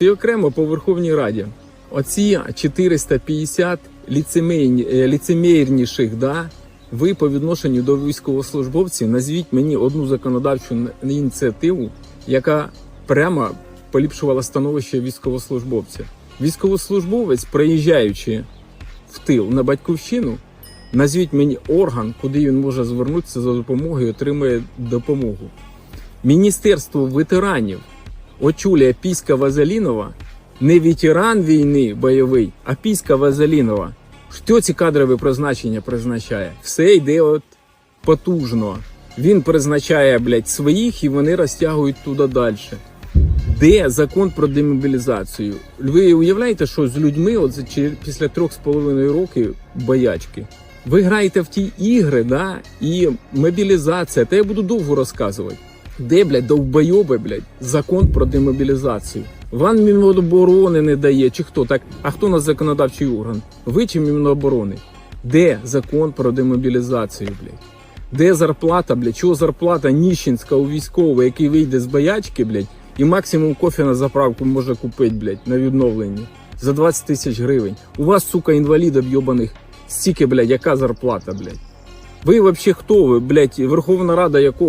І окремо по Верховній Раді. Оці 450 ліцемейні, е, ліцемірніших, да, ви по відношенню до військовослужбовців назвіть мені одну законодавчу ініціативу, яка прямо поліпшувала становище військовослужбовця. Військовослужбовець, приїжджаючи в тил на батьківщину, назвіть мені орган, куди він може звернутися за допомогою і отримає допомогу. Міністерство ветеранів очолює Піська Вазалінова, не ветеран війни бойовий, а Піська Вазалінова. Що ці кадрові призначення призначає? Все йде от потужно. Він призначає, блядь, своїх і вони розтягують туди далі. Де закон про демобілізацію? Ви уявляєте, що з людьми от після трьох з половиною років боячки? Ви граєте в ті ігри, да? і мобілізація, та я буду довго розказувати. Де, блядь, довбойоби, блядь, закон про демобілізацію? Вам Міноборони не дає, чи хто так? А хто у нас законодавчий орган? Ви чи Міноборони? Де закон про демобілізацію, блядь? Де зарплата, блядь? Чого зарплата ніщенська у військового, який вийде з боячки, блядь, і максимум кофе на заправку може купити, блядь, на відновленні за 20 тисяч гривень. У вас, сука, інвалідів йобаних, стільки, блядь, яка зарплата, блядь? Ви взагалі хто ви, блядь, Верховна Рада якого?